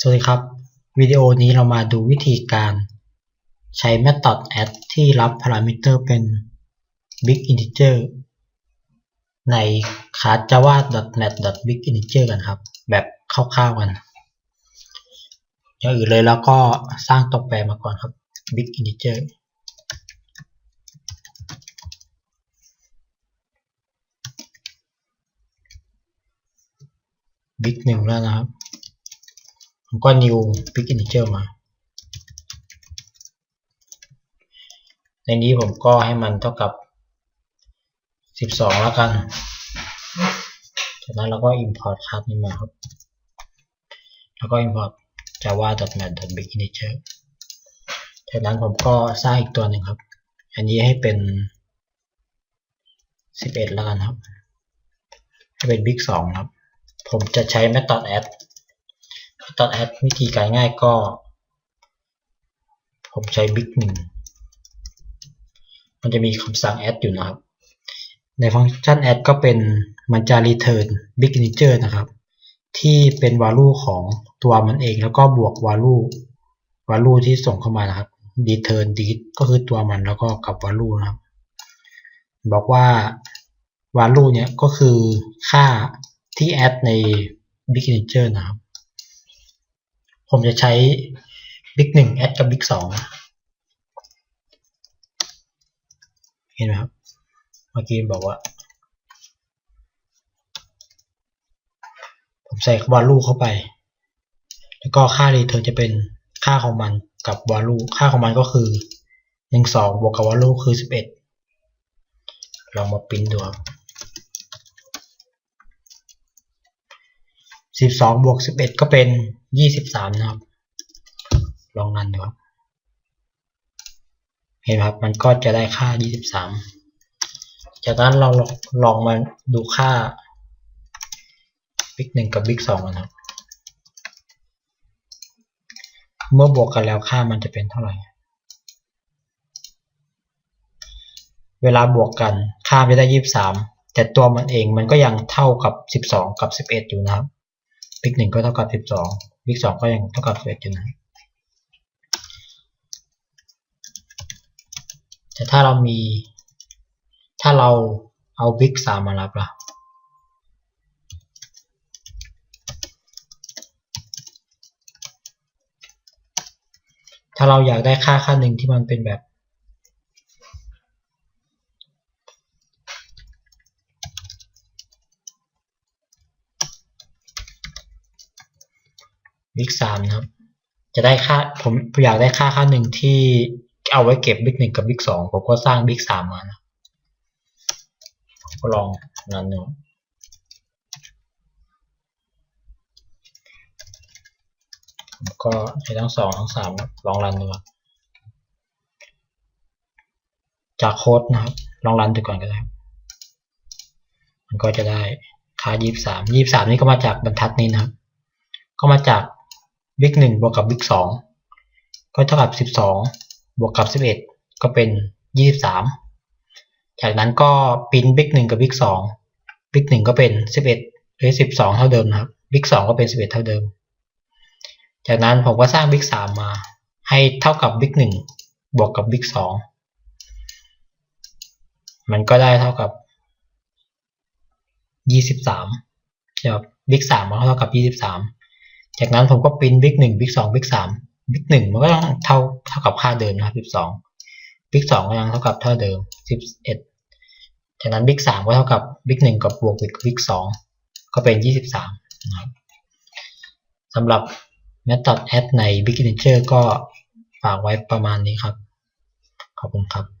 สวัสดีครับ วิดีโอนี้เรามาดูวิธีการใช้ method add ที่รับ parameter เป็น big integer ใน class java.net.big integer กันครับ แบบคร่าวๆกัน อย่างอื่นเลยแล้วก็สร้างตัวแปรมาก่อนครับ big integer big หนึ่งแล้วนะครับ ผมก็ new big integer มา ในนี้ผมก็ให้มันเท่ากับ 12 แล้วกัน จากนั้นเราก็ import class นี้มาครับ แล้วก็ import java.net.big integer จากนั้นผมก็สร้างอีกตัวหนึ่งครับ อันนี้ให้เป็น 11 แล้วกันครับ ให้เป็น big 2ครับ ผมจะใช้ method add method add วิธีการง่ายก็ ผมใช้ big 1มันจะมีคำสั่ง add อยู่นะครับ ในฟังก์ชัน add ก็เป็นมันจะ return big integer นะครับ ที่เป็น value ของตัวมันเองแล้วก็บวก value value ที่ส่งเข้ามานะครับ return did ก็คือตัวมันแล้วก็กับ value นะครับ บอกว่า value เนี่ยก็คือค่าที่ add ใน big integer นะครับ ผมจะใช้ big 1 add กับ big 2เห็นไหมครับ เมื่อกี้บอกว่า ผมใส่ value เข้าไป แล้วก็ค่า return จะเป็นค่าของมันกับ value ค่าของมันก็คือ1 2บวกกับ value คือ11ลองมาปริ้นดูครับ 12บวก11 ก็เป็น 23 นะครับ ลองรันดูครับ เห็นไหมครับ มันก็จะได้ค่า 23 จากนั้นเราลองมาดูค่า big 1กับ big 2กันครับ เมื่อบวกกันแล้วค่ามันจะเป็นเท่าไหร่ เวลาบวกกันค่าไม่ได้ 23 แต่ตัวมันเองมันก็ยังเท่ากับ 12 กับ 11 อยู่นะครับ big 1ก็เท่ากับ12 big 2ก็ยังเท่ากับ11อยู่นะแต่ถ้าเรามี ถ้าเราเอา big 3มารับล่ะถ้าเราอยากได้ค่าค่าหนึ่งที่มันเป็นแบบ บิ๊กสามนะครับ จะได้ค่าผมอยากได้ค่าค่าหนึ่งที่เอาไว้เก็บบิ๊กหนึ่งกับบิ๊กสองผมก็สร้างบิ๊กสามมานะก็ลองนั้นดูผมก็ใช้ทั้งสองทั้งสามลองรันดูจากโค้ดนะครับ ลองรันดูก่อนก็ได้มันก็จะได้ค่ายี่สามยี่สามนี่ก็มาจากบรรทัดนี้นะครับ ก็มาจาก บิ๊กหนึ่งบวกกับบิ๊กสองก็เท่ากับสิบสองบวกกับสิบเอ็ดก็เป็นยี่สิบสามจากนั้นก็ปิ้นบิ๊กหนึ่งกับบิ๊กสองบิ๊กหนึ่งก็เป็นสิบเอ็ดหรือสิบสองเท่าเดิมนะครับบิ๊กสองก็เป็นสิบเอ็ดเท่าเดิม จากนั้นผมก็สร้างบิ๊กสามมา ให้เท่ากับบิ๊กหนึ่งบวกกับบิ๊กสองมันก็ได้เท่ากับยี่สิบสามครับบิ๊กสามมันเท่ากับยี่สิบสาม จากนั้นผมก็ปริ้นบิ๊กหนึ่งบิ๊กสองบิ๊กสามบิ๊กหนึ่งมันก็ต้องเท่าเท่ากับค่าเดิมนะครับสิบสองบิ๊กสองก็ยังเท่ากับเท่าเดิมสิบเอ็ดจากนั้นบิ๊กสามก็เท่ากับบิ๊กหนึ่งกับบวกบิ๊กสองก็เป็นยี่สิบสามนะครับสำหรับ method add ใน big integer ก็ฝากไว้ประมาณนี้ครับ ขอบคุณครับ